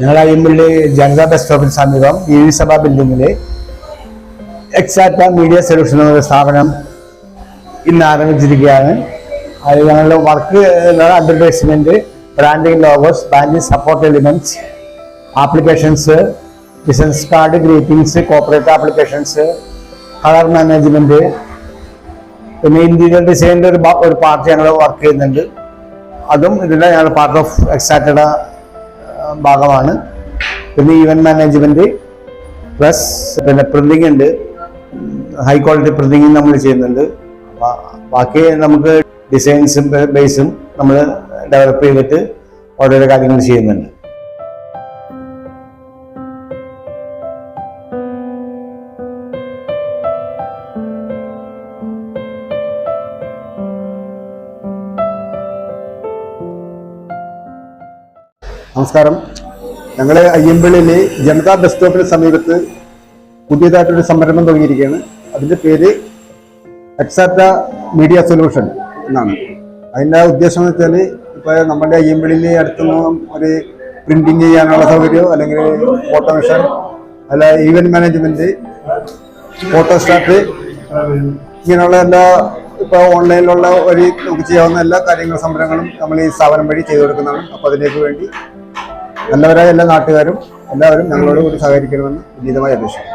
ഞങ്ങൾ അയ്യമ്പള്ളി ജനതാ ബസ് സ്റ്റോപ്പിന് സമീപം V V ബിൽഡിങ്ങിൽ എക്സാറ്റ മീഡിയ സൊല്യൂഷൻ എന്ന സ്ഥാപനം ഇന്ന് ആരംഭിച്ചിരിക്കുകയാണ്. അത് ഞങ്ങളുടെ work advertisement branding logos branding support elements applications business card greetings corporate applications colour management പിന്നെ ഇന്റീരിയർ ഡിസൈനിന്റെ ഒരു ഒരു പാർട്ട് ഞങ്ങൾ വർക്ക് ചെയ്യുന്നുണ്ട്. അതും ഇതിന്റെ ഞങ്ങൾ പാർട്ട് ഓഫ് എക്സാറ്റയുടെ ഭാഗമാണ്. പിന്നെ ഇവന്റ് മാനേജ്മെന്റ് പ്ലസ് പിന്നെ പ്രിന്റിംഗ് ഉണ്ട്. ഹൈ ക്വാളിറ്റി പ്രിന്റിംഗ് നമ്മൾ ചെയ്യുന്നുണ്ട്. ബാക്കി നമുക്ക് ഡിസൈൻസും ബേസും നമ്മൾ ഡെവലപ്പ് ചെയ്തിട്ട് ഓരോരോ കാര്യങ്ങൾ ചെയ്യുന്നുണ്ട്. നമസ്കാരം. ഞങ്ങൾ അയ്യമ്പള്ളിയിൽ ജനതാ ബസ് സ്റ്റോപ്പിന് സമീപത്ത് പുതിയതായിട്ടൊരു സംരംഭം തുടങ്ങിയിരിക്കുകയാണ്. അതിന്റെ പേര് എക്സാറ്റ മീഡിയ സൊല്യൂഷൻ എന്നാണ്. അതിന്റെ ഉദ്ദേശം എന്ന് വെച്ചാൽ ഇപ്പോൾ നമ്മുടെ അയ്യമ്പള്ളിയിൽ അടുത്തൊന്നും ഒരു പ്രിന്റിങ് ചെയ്യാനുള്ള സൗകര്യം അല്ലെങ്കിൽ ഓട്ടോമേഷൻ അല്ല ഈവന്റ് മാനേജ്മെന്റ് ഫോട്ടോസ്റ്റാറ്റ് ഇങ്ങനെയുള്ള എല്ലാ ഇപ്പോൾ ഓൺലൈനിലുള്ള വഴി നമുക്ക് ചെയ്യാവുന്ന എല്ലാ കാര്യങ്ങളും സംരംഭങ്ങളും നമ്മൾ ഈ സ്ഥാപനം വഴി ചെയ്തു കൊടുക്കുന്നതാണ്. അപ്പോൾ അതിലേക്ക് വേണ്ടി നല്ലവരായ എല്ലാ നാട്ടുകാരും എല്ലാവരും ഞങ്ങളോട് കൂടി സഹകരിക്കണമെന്ന് വിനീതമായി അപേക്ഷിക്കുന്നു.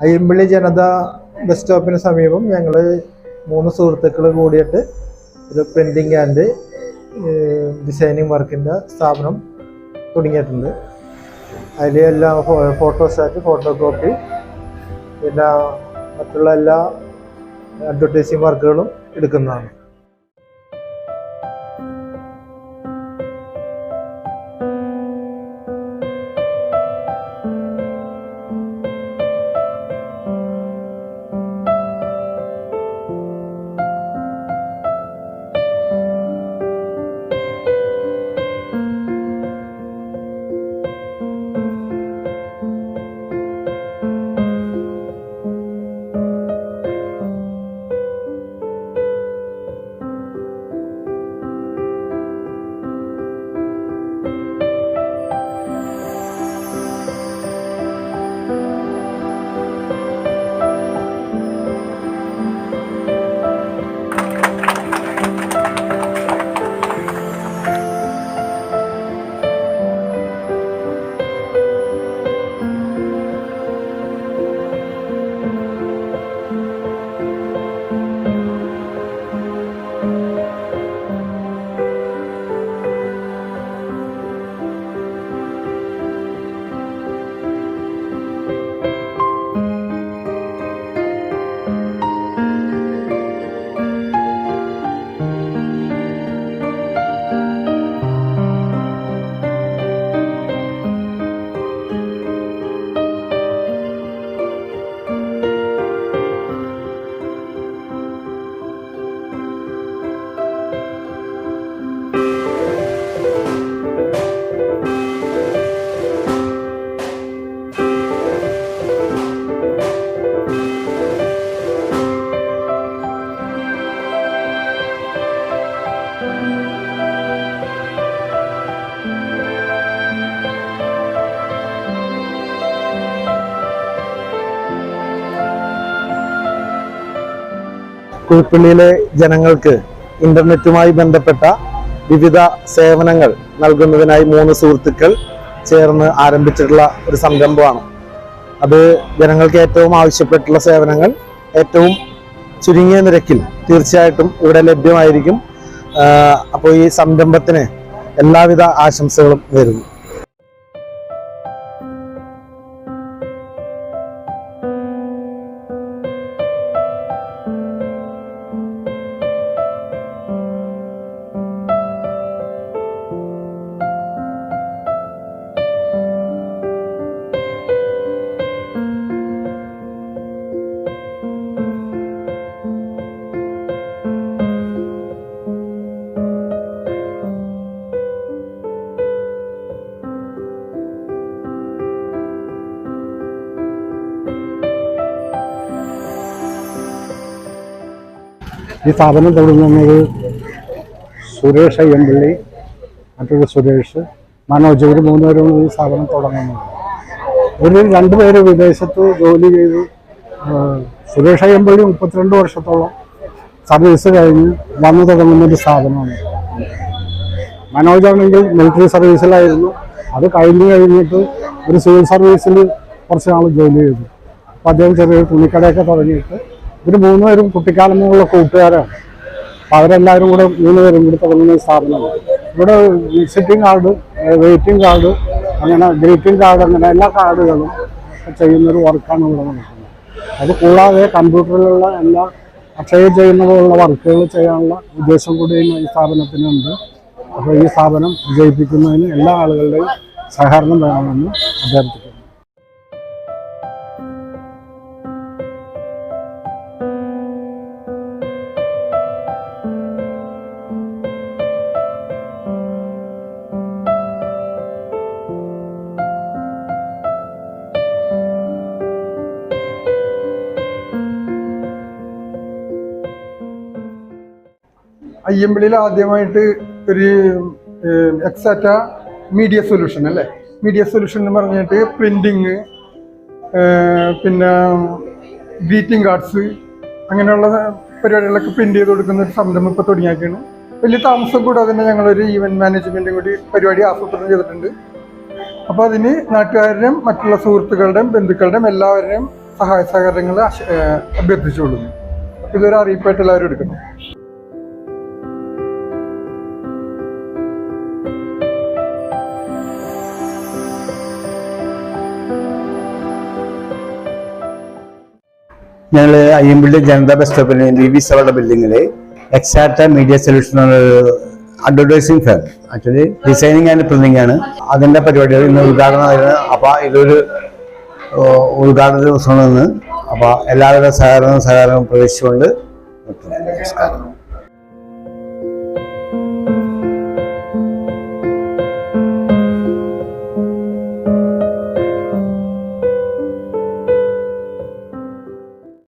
അയ്യമ്പള്ളി ജനത ബസ് സ്റ്റോപ്പിന് സമീപം ഞങ്ങൾ മൂന്ന് സുഹൃത്തുക്കൾ കൂടിയിട്ട് ഒരു പ്രിന്റിങ് ആൻഡ് ഡിസൈനിങ് വർക്കിന്റെ സ്ഥാപനം തുടങ്ങിയിട്ടുണ്ട്. അതിൽ എല്ലാ ഫോട്ടോസ്റ്റാറ്റ് ഫോട്ടോ കോപ്പി പിന്നെ മറ്റുള്ള എല്ലാ അഡ്വർടൈസിങ് വർക്കുകളും എടുക്കുന്നതാണ്. കുഴിപ്പള്ളിയിലെ ജനങ്ങൾക്ക് ഇന്റർനെറ്റുമായി ബന്ധപ്പെട്ട വിവിധ സേവനങ്ങൾ നൽകുന്നതിനായി മൂന്ന് സുഹൃത്തുക്കൾ ചേർന്ന് ആരംഭിച്ചിട്ടുള്ള ഒരു സംരംഭമാണ്. അത് ജനങ്ങൾക്ക് ഏറ്റവും ആവശ്യപ്പെട്ടുള്ള സേവനങ്ങൾ ഏറ്റവും ചുരുങ്ങിയ നിരക്കിൽ തീർച്ചയായിട്ടും ഇവിടെ ലഭ്യമായിരിക്കും. അപ്പോൾ ഈ സംരംഭത്തിന് എല്ലാവിധ ആശംസകളും നേരുന്നു. ഈ സ്ഥാപനം തുടങ്ങുന്നത് സുരേഷ് അയ്യമ്പള്ളി മറ്റൊരു സുരേഷ്. മനോജ് ഇവർ മൂന്നുപേരും ഈ സ്ഥാപനം തുടങ്ങുന്നത്. ഇവർ രണ്ടുപേര് വിദേശത്ത് ജോലി ചെയ്ത് സുരേഷ് അയ്യമ്പള്ളി മുപ്പത്തിരണ്ട് വർഷത്തോളം സർവീസ് കഴിഞ്ഞ് വന്നു തുടങ്ങുന്ന ഒരു സ്ഥാപനമാണ്. മനോജ് ആണെങ്കിൽ മിലിറ്ററി സർവീസിലായിരുന്നു അത് കഴിഞ്ഞു കഴിഞ്ഞിട്ട് ഒരു സിവിൽ സർവീസിൽ കുറച്ച് നാൾ ജോലി ചെയ്തു. അപ്പോൾ അദ്ദേഹം ചെറിയൊരു തുണിക്കടയൊക്കെ തുടങ്ങിയിട്ട് ഇവർ മൂന്നുപേരും കുട്ടിക്കാലം മുതലുള്ള കൂട്ടുകാരാണ്. അപ്പോൾ അവരെല്ലാവരും കൂടെ മൂന്നുപേരും കൂടി തുടങ്ങുന്ന സ്ഥാപനമാണ് ഇവിടെ വിസിറ്റിംഗ് കാർഡ് വെയിറ്റിംഗ് കാർഡ് അങ്ങനെ ഗ്രീറ്റിംഗ് കാർഡ് അങ്ങനെ എല്ലാ കാർഡുകളും ചെയ്യുന്നൊരു വർക്കാണ് ഇവിടെ നടക്കുന്നത്. അത് കൂടാതെ കമ്പ്യൂട്ടറിലുള്ള എല്ലാ അക്ഷയ ചെയ്യുന്ന പോലുള്ള വർക്കുകൾ ചെയ്യാനുള്ള ഉദ്ദേശം കൂടി ഈ സ്ഥാപനത്തിനുണ്ട്. അപ്പോൾ ഈ സ്ഥാപനം വിജയിപ്പിക്കുന്നതിന് എല്ലാ ആളുകളുടെയും സഹകരണം വേണമെന്ന് അഭ്യർത്ഥിക്കുന്നു. അയ്യമ്പള്ളിയിൽ ആദ്യമായിട്ട് ഒരു എക്സാറ്റ മീഡിയ സൊല്യൂഷൻ അല്ലേ? മീഡിയ സൊല്യൂഷൻ എന്ന് പറഞ്ഞിട്ട് പ്രിന്റിങ് പിന്നെ ഗ്രീറ്റിംഗ് കാർഡ്സ് അങ്ങനെയുള്ള പരിപാടികളൊക്കെ പ്രിന്റ് ചെയ്ത് കൊടുക്കുന്ന ഒരു സംരംഭം ഇപ്പോൾ തുടങ്ങിയാക്കിയാണ് വലിയ താമസം കൂടാതെ തന്നെ ഞങ്ങളൊരു ഈവന്റ് മാനേജ്മെന്റും കൂടി പരിപാടി ആസൂത്രണം ചെയ്തിട്ടുണ്ട്. അപ്പോൾ അതിന് നാട്ടുകാരുടെയും മറ്റുള്ള സുഹൃത്തുക്കളുടെയും ബന്ധുക്കളുടെയും എല്ലാവരുടെയും സഹായ സഹകരണങ്ങൾ അഭ്യർത്ഥിച്ചുകൊള്ളുന്നു. ഇതൊരു അറിയിപ്പായിട്ട് എല്ലാവരും എടുക്കുന്നു. ഞങ്ങൾ അയ്യമ്പിള്ളി ജനതാ ബസ് സ്റ്റോപ്പിന് ബി ബി സവളുടെ ബിൽഡിങ്ങിൽ Exata media solution advertising firm actually designing and printing ആണ്. അതിന്റെ പരിപാടികൾ ഇന്ന് ഉദ്ഘാടനം അപ്പോൾ ഇതൊരു ഉദ്ഘാടന ദിവസമാണ് അപ്പോൾ എല്ലാവരുടെ സഹകരണവും സഹകരണവും പ്രതീക്ഷിച്ചുകൊണ്ട് നമസ്കാരം.